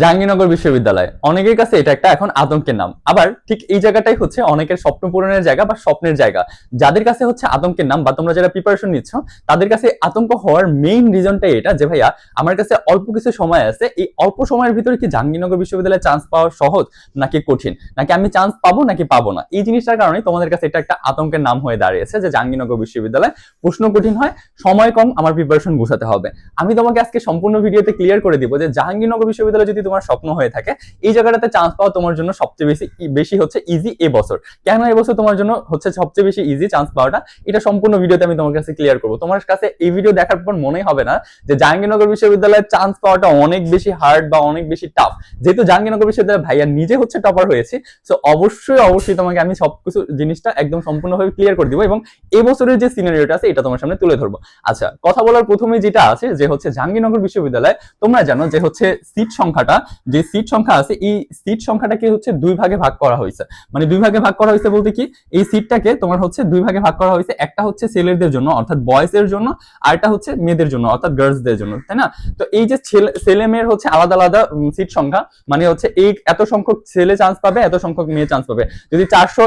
জাহাঙ্গীরনগর বিশ্ববিদ্যালয়। অনেকের কাছে এটা একটা এখন আতঙ্কের নাম। আবার ঠিক এই জায়গাটাই হচ্ছে অনেকের স্বপ্ন পূরণের জায়গা বা স্বপ্নের জায়গা। যাদের কাছে হচ্ছে আতঙ্কের নাম বা তোমরা যারা প্রিপারেশন নিচ্ছ, তাদের কাছে আতঙ্ক হওয়ার মেইন রিজনটাই এটা যে, ভাইয়া, আমার কাছে অল্প কিছু সময় আছে। এই অল্প সময়ের ভিতরে কি জাহাঙ্গীরনগর বিশ্ববিদ্যালয়ে চান্স পাওয়া সহজ নাকি কঠিন? নাকি আমি চান্স পাবো নাকি পাবো না? এই জিনিসটার কারণে তোমাদের কাছে এটা একটা আতঙ্কের নাম হয়ে দাঁড়িয়েছে যে, জাহাঙ্গীরনগর বিশ্ববিদ্যালয় প্রশ্ন কঠিন হয়, সময় কম, আমার প্রিপারেশন গুছাতে হবে। আমি তোমাকে আজকে সম্পূর্ণ ভিডিওতে ক্লিয়ার করে দিব যে, জাহাঙ্গীরনগর বিশ্ববিদ্যালয় যদি তোমার স্বপ্ন হয়ে থাকে, এই জায়গাটাতে চান্স পাওয়া তোমার জন্য সবচেয়ে বেশি বেশি হচ্ছে ইজি এ বছর কেন এবছর তোমার জন্য হচ্ছে সবচেয়ে বেশি ইজি চান্স পাওয়াটা? এটা সম্পূর্ণ ভিডিওতে আমি তোমার কাছে ক্লিয়ার করব। তোমার কাছে এই ভিডিও দেখার পর মনে হবে না যে জাহাঙ্গীরনগর বিশ্ববিদ্যালয়ে চান্স পাওয়াটা অনেক বেশি হার্ড বা অনেক বেশি টাফ যেহেতু জাহাঙ্গীরনগর বিশ্ববিদ্যালয় ভাইয়া নিজে হচ্ছে টপার হয়েছে সো অবশ্যই অবশ্যই তোমাকে আমি সবকিছু জিনিসটা একদম সম্পূর্ণভাবে ক্লিয়ার করে দিব এবং এই বছরের যে সিনারিওটা আছে, এটা তোমার সামনে তুলে ধরবো। আচ্ছা কথা বলার প্রথমে যেটা আছে, যে হচ্ছে জাহাঙ্গীরনগর বিশ্ববিদ্যালয় তোমরা জানো যে হচ্ছে সিট সংখ্যাটা, যে সিট সংখ্যা আছে, এই সিট সংখ্যাটাকে হচ্ছে দুই ভাগে ভাগ করা হয়েছে। মানে দুই ভাগে ভাগ করা হয়েছে বলতে কি? এই সিটটাকে তোমার হচ্ছে দুই ভাগে ভাগ করা হয়েছে, একটা হচ্ছে ছেলেদের জন্য, অর্থাৎ বয়েজের জন্য, আর একটা হচ্ছে মেয়েদের জন্য, অর্থাৎ গার্লসদের জন্য, তাই না? তো এই যে ছেলে মেয়ের হচ্ছে আলাদা আলাদা সিট সংখ্যা মানে হচ্ছে এই এত সংখ্যক ছেলে চান্স পাবে, এত সংখ্যক মেয়ে চান্স পাবে। যদি চারশো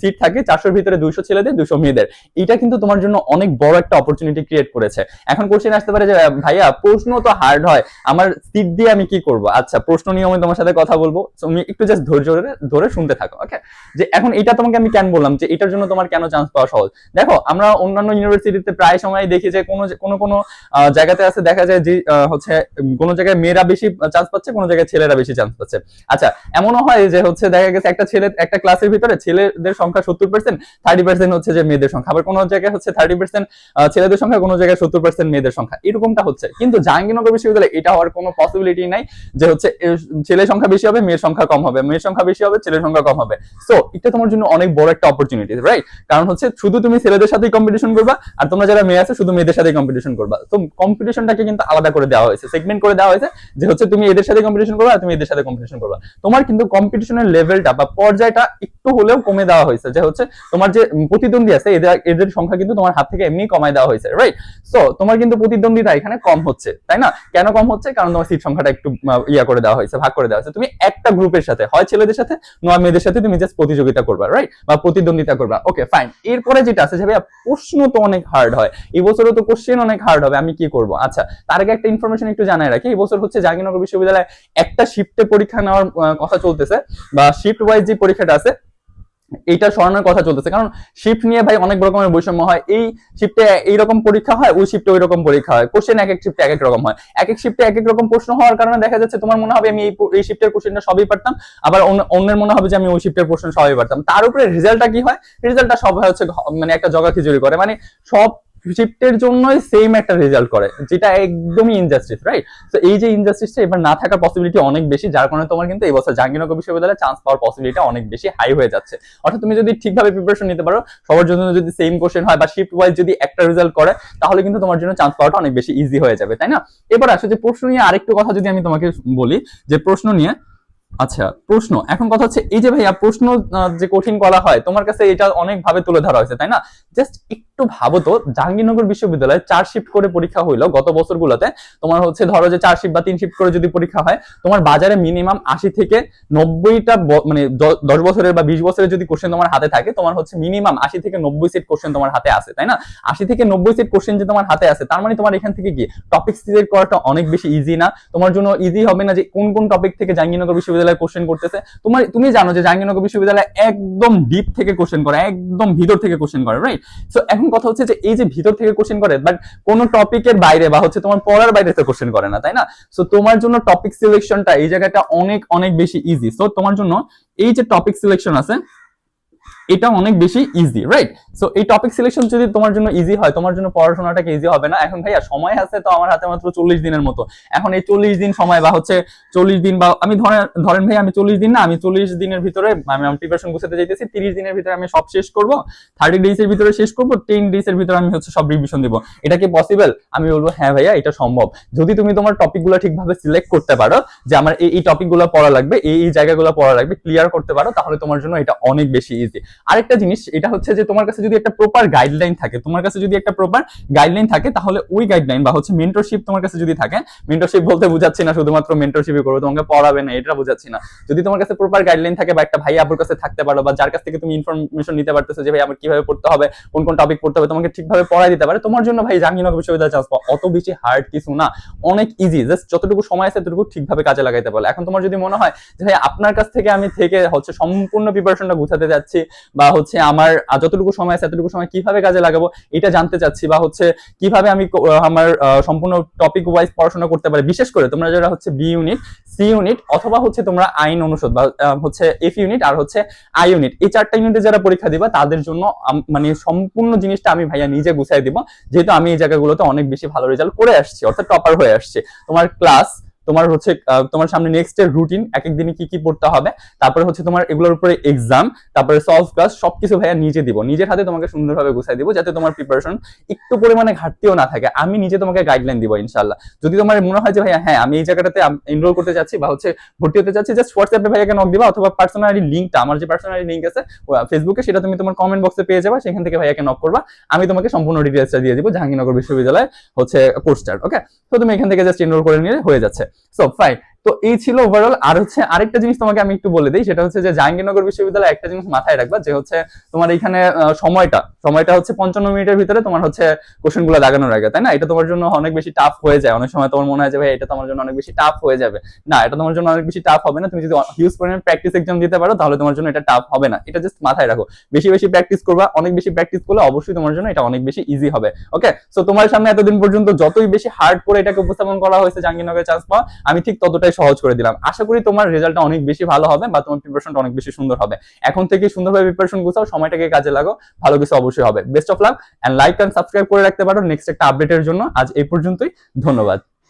সিট থাকে, চারশোর ভিতরে দুইশো ছেলেদের দুশো মেয়েদের। এটা কিন্তু তোমার জন্য অনেক বড় একটা অপরচুনিটি ক্রিয়েট করেছে। এখন কোশ্চেন আসতে পারে যে, ভাইয়া, প্রশ্ন তো হার্ড হয়, আমার সিট দিয়ে আমি কি করব? আচ্ছা প্রশ্ন নিয়ে আমি তোমার সাথে কথা বলব। তুমি একটু জাস্ট ধৈর্য ধরে ধরে শুনতে থাকো ওকে যে এখন এটা তোমাকে আমি কেন বললাম? যে এটার জন্য তোমার কেন চান্স পাওয়া সহজ? দেখো, আমরা অন্যান্য ইউনিভার্সিটিতে প্রায় সময় দেখি যে কোনো কোনো কোনো জায়গাতে আছে দেখা যায় যে হচ্ছে কোনো জায়গায় মেয়েরা বেশি চান্স পাচ্ছে, কোনো জায়গায় ছেলেরা বেশি চান্স পাচ্ছে। আচ্ছা এমনও হয় যে হচ্ছে দেখা গেছে একটা ছেলে, একটা ক্লাসের ভিতরে ছেলেদের সংখ্যা সত্তর পার্সেন্ট থার্টি পার্সেন্ট হচ্ছে যে মেয়েদের সংখ্যা। আবার কোনো জায়গায় হচ্ছে থার্টি পার্সেন্ট ছেলেদের সংখ্যা, কোনো জায়গায় সত্তর পার্সেন্ট মেয়েদের সংখ্যা। এরকমটা হচ্ছে। কিন্তু জাহাঙ্গীরনগর বিশ্ববিদ্যালয়ে এটা হওয়ার কোনো পসিবিলিটি নাই যে হচ্ছে ছেলের সংখ্যা বেশি হবে মেয়ের সংখ্যা কম হবে। মেয়ের সংখ্যা বেশি হবে ছেলের সংখ্যা কম হবে। সো এটা তোমার জন্য অনেক বড় একটা অপরচুনিটি রাইট কারণ হচ্ছে শুধু তুমি ছেলেদের সাথেই কম্পিটিশন করবা আর তোমরা যারা মেয়ে আছে শুধু মেয়েদের সাথেই কম্পিটিশন করবা। তো কম্পিটিশনটাকে কিন্তু আলাদা করে দেওয়া হয়েছে সেগমেন্ট করে দেওয়া হয়েছে যে হচ্ছে তুমি এদের সাথে কম্পিটিশন করবা আর তুমি এদের সাথে কম্পিটিশন করবা। তোমার কিন্তু কম্পিটিশনের লেভেলটা বা পর্যায়টা একটু হলেও কমে দেওয়া হয়েছে যে হচ্ছে তোমার যে প্রতিদ্বন্দ্বী আছে এদের এদের সংখ্যা কিন্তু তোমার হাত থেকে এমনি কমায় দেওয়া হয়েছে রাইট সো তোমার কিন্তু প্রতিদ্বন্দ্বিতা এখানে কম হচ্ছে তাই না? কেন কম হচ্ছে? কারণ তোমার সিট সংখ্যাটা একটু আহ, ইয়া করে দেওয়া হয়েছে, ভাগ করে দেওয়া হয়েছে। তুমি একটা গ্রুপের সাথে, হয় ছেলেদের সাথে, নয় মেয়েদের সাথে তুমি জাস্ট প্রতিযোগিতা করবা রাইট বা প্রতিদ্বন্দ্বিতা করবা। ওকে ফাইন এরপরে যেটা আছে, যে ভাইয়া, প্রশ্ন তো অনেক হার্ড হয়। এই বছরও তো কোশ্চেন অনেক হার্ড হবে, আমি কি করব? আচ্ছা তার আগে একটা ইনফরমেশন একটু জানাই রাখি। এই বছর হচ্ছে জাহাঙ্গীরনগর বিশ্ববিদ্যালয়ে একটা শিফটে পরীক্ষা নেওয়ার কথা চলতেছে, বা শিফট ওয়াইজ যে পরীক্ষাটা আছে এইটা সরানোর কথা চলতেছে। কারণ শিফট নিয়ে ভাই অনেক রকমের বৈষম্য হয়। এই শিফটে এইরকম পরীক্ষা হয়, ওই শিফটে ওই রকম পরীক্ষা হয়। কোশ্চেন এক এক শিফটে এক এক রকম হয়। এক এক শিফটে এক এক রকম প্রশ্ন হওয়ার কারণে দেখা যাচ্ছে তোমার মনে হবে আমি এই এই শিফটের কোশ্চেনটা সবই পারতাম। আবার অন্য- অন্যের মনে হবে যে আমি ওই শিফটের প্রশ্ন সবই পারতাম। তার উপরে রেজাল্টটা কি হয়? রেজাল্টটা সব হয় হচ্ছে মানে একটা জগা খিচুড়ি করে। মানে সব শিফটের জন্যই সেম একটা রেজাল্ট করে, যেটা একদমই ইনজাস্টিস রাইট তো এই যে ইনজাস্টিসটা এবার না থাকার পসিবিলিটি অনেক বেশি, যার কারণে তোমার কিন্তু এই বছর জাহাঙ্গীরনগর বিশ্ববিদ্যালয়ে চান্স পাওয়ার পসিবিলিটি অনেক বেশি হাই হয়ে যাচ্ছে। অর্থাৎ তুমি যদি ঠিকভাবে প্রিপারেশন নিতে পারো, সবার জন্য যদি সেম কোশ্চেন হয় বা শিফট ওয়াইজ যদি একটা রেজাল্ট করে, তাহলে কিন্তু তোমার জন্য চান্স পাওয়াটা অনেক বেশি ইজি হয়ে যাবে, তাই না? এবার আসো যে প্রশ্ন নিয়ে আরেকটু কথা যদি আমি তোমাকে বলি, যে প্রশ্ন নিয়ে আচ্ছা প্রশ্ন, এখন কথা হচ্ছে এই যে ভাইয়া প্রশ্ন যে কঠিন করা হয়, তোমার কাছে এটা অনেক ভাবে তুলে ধরা হয়েছে, তাই না? জাস্ট একটু ভাবো তো, জাহাঙ্গীরনগর বিশ্ববিদ্যালয়ে চার শিফট করে পরীক্ষা হইল গত বছরগুলোতে, তোমার হচ্ছে ধরো যে চার শিফট বা তিন শিফট করে যদি পরীক্ষা হয়, তোমার বাজারে মিনিমাম আশি থেকে নব্বইটা মানে দশ বছরের বা বিশ বছরের যদি কোশ্চেন তোমার হাতে থাকে, তোমার হচ্ছে মিনিমাম আশি থেকে নব্বই সেট কোশ্চেন তোমার হাতে আছে, তাই না? আশি থেকে নব্বই সেট কোশ্চেন যে তোমার হাতে আছে, তার মানে তোমার এখান থেকে কি টপিক সিলেক্ট করাটা অনেক বেশি ইজি না। তোমার জন্য ইজি হবে না যে কোন কোন টপিক থেকে জাহাঙ্গীরনগর বিশ্ববিদ্যালয় কোশ্চেন করতেছে। তোমার তুমি জানো যে জাহাঙ্গীরনগর বিশ্ববিদ্যালয় একদম ডিপ থেকে কোশ্চেন করে, একদম ভিতর থেকে কোশ্চেন করে রাইট সো এখন কথা হচ্ছে যে এই যে ভিতর থেকে কোশ্চেন করে বাট কোন টপিকের বাইরে বা হচ্ছে তোমার পড়ার বাইরে তো কোশ্চেন করে না, তাই না? সো তোমার জন্য টপিক সিলেকশনটা এই জায়গাটা অনেক অনেক বেশি ইজি সো তোমার জন্য এই যে টপিক সিলেকশন আছে এটা অনেক বেশি ইজি রাইট সো এই টপিক সিলেকশন যদি তোমার জন্য ইজি হয়, তোমার জন্য পড়াশোনাটাকে ইজি হবে না। এখন ভাইয়া, সময় আছে তো আমার হাতে মাত্র চল্লিশ দিনের মতো। এখন এই চল্লিশ দিন সময় বা হচ্ছে চল্লিশ দিন বা, আমি ধরেন ধরেন ভাই আমি চল্লিশ দিন না, আমি চল্লিশ দিনের ভিতরে আমি প্রিপারেশন গুছাতে চাইতেছি তিরিশ দিনের ভিতরে আমি সব শেষ করব থার্টি ডেজ এর ভিতরে শেষ করব টেন ডেজ এর ভিতরে আমি হচ্ছে সব রিভিশন দিব। এটা কি পসিবল আমি বলব হ্যাঁ ভাইয়া, এটা সম্ভব। যদি তুমি তোমার টপিকগুলো ঠিকভাবে সিলেক্ট করতে পারো, যে আমার এই এই টপিকগুলো পড়া লাগবে, এই এই জায়গাগুলো পড়া লাগবে ক্লিয়ার করতে পারো, তাহলে তোমার জন্য এটা অনেক বেশি ইজি আরেকটা জিনিস, এটা হচ্ছে যে তোমার কাছে যদি একটা প্রপার গাইডলাইন থাকে, তোমার কাছে যদি একটা প্রপার গাইডলাইন থাকে, তাহলে ওই গাইডলাইন বা হচ্ছে মেন্টরশিপ তোমার কাছে যদি থাকে মেন্টরশিপ বলতে বুঝাচ্ছি না, শুধুমাত্র মেন্টরশিপই করবে, তোমাকে পড়াবে না, এটা বুঝাচ্ছি না। যদি তোমার কাছে প্রপার গাইডলাইন থাকে বা একটা ভাই আপুর কাছে থাকতে পারো বা যার কাছ থেকে তুমি ইনফরমেশন নিতে পারতেছো যে, ভাই আমার কীভাবে পড়তে হবে, কোন কোন টপিক পড়তে হবে, তোমাকে ঠিকভাবে পড়াই দিতে পারে, তোমার জন্য, ভাই জাহাঙ্গীরনগর বিশ্ববিদ্যালয় চান্স পাওয়া অত বেশি হার্ড কিছু না। অনেক ইজি জাস্ট যতটুকু সময় আছে ততটুকু ঠিকভাবে কাজে লাগাইতে পারো। এখন তোমার যদি মনে হয় যে, ভাই, আপনার কাছ থেকে আমি থেকে হচ্ছে সম্পূর্ণ প্রিপারেশনটা গুছাতে যাচ্ছি বা হচ্ছে আমার যতটুকু সময় আছে, এতটুকু সময় কীভাবে কাজে লাগাবো, এটা জানতে চাচ্ছি বা হচ্ছে কীভাবে আমি আমার সম্পূর্ণ টপিক ওয়াইজ পড়াশোনা করতে পারি। বিশেষ করে তোমরা যারা হচ্ছে বি ইউনিট সি ইউনিট অথবা হচ্ছে তোমরা আইন অনুষদ বা হচ্ছে এফ ইউনিট আর হচ্ছে আই ইউনিট এই চারটা ইউনিটে যারা পরীক্ষা দিবা, তাদের জন্য মানে সম্পূর্ণ জিনিসটা আমি ভাইয়া নিজে গুছাই দিব। যেহেতু আমি এই জায়গাগুলোতে অনেক বেশি ভালো রেজাল্ট করে আসছি, অর্থাৎ টপার হয়ে আসছে। তোমার ক্লাস তোমার হচ্ছে তোমার সামনে নেক্সট এর রুটিন এক এক দিনে কি কি পড়তে হবে, তারপরে হচ্ছে তোমার এগুলোর উপরে এক্সাম তারপরে সলভ ক্লাস সবকিছু ভাইয়া নিজে দিব। নিজের হাতে তোমাকে সুন্দরভাবে গুছাই দিব যাতে তোমার প্রিপারেশন একটু পরিমাণে ঘাটতিও না থাকে। আমি নিজে তোমাকে গাইডলাইন দিব ইনশাল্লাহ যদি তোমার মনে হয় যে ভাইয়া হ্যাঁ আমি এই জায়গাটাতে এনরোল করতে যাচ্ছি বা হচ্ছে ভর্তি হতে যাচ্ছি জাস্ট হোয়াটসঅ্যাপে ভাইয়াকে নক দিবা অথবা পার্সোনালি লিঙ্কটা আমার যে পার্সোনালি লিঙ্ক আছে ফেসবুকে সেটা তুমি তোমার কমেন্ট বক্সে পেয়ে যাবা, সেখান থেকে ভাইয়াকে নক করবা। আমি তোমাকে সম্পূর্ণ ডিটেলসটা দিয়ে দিব জাহাঙ্গীরনগর বিশ্ববিদ্যালয় হচ্ছে কোর্সটার ওকে তো তুমি এখান থেকে জাস্ট এনরোল করে নিলে হয়ে যাচ্ছে। সো ফাইন তো এই ছিল ওভারঅল আর হচ্ছে আরেকটা জিনিস তোমাকে আমি একটু বলে দিই, সেটা হচ্ছে যে জাহাঙ্গীরনগর বিশ্ববিদ্যালয় একটা জিনিস মাথায় রাখবা, যে হচ্ছে তোমার এখানে সময়টা সময়টা হচ্ছে পঞ্চান্ন মিনিটের ভিতরে তোমার হচ্ছে কোশ্চেনগুলো দাগানোর আগে, তাই না? এটা তোমার জন্য অনেক বেশি টাফ হয়ে যায়। অনেক সময় তোমার মনে হয় যে, ভাই, এটা তোমার জন্য অনেক বেশি টাফ হয়ে যাবে। না, এটা তোমার জন্য অনেক বেশি টাফ হবে না। তুমি যদি হিউজ পরিমাণ প্র্যাকটিস এক্সাম দিতে পারো, তাহলে তোমার জন্য এটা টাফ হবে না। এটা জাস্ট মাথায় রাখো। বেশি বেশি প্র্যাকটিস করবা, অনেক বেশি প্র্যাকটিস করলে অবশ্যই তোমার জন্য এটা অনেক বেশি ইজি হবে। ওকে সো তোমার সামনে এতদিন পর্যন্ত যতই বেশি হার্ড করে এটাকে উপস্থাপন করা হয়েছে জাহাঙ্গীরনগরের চান্স পাওয়া, আমি ঠিক ততটাই সহজ করে দিলাম। আশা করি তোমার রেজাল্টটা অনেক বেশি ভালো হবে বা তোমার প্রিপারেশনটা অনেক বেশি সুন্দর হবে। এখন থেকে সুন্দরভাবে প্রিপারেশন গুছাও, সময়টাকে কাজে লাগো ভালো কিছু অবশ্যই হবে। Best of luck and like and subscribe করে রাখতে পারো নেক্সট একটা আপডেটের জন্য। আজ এই পর্যন্তই, ধন্যবাদ।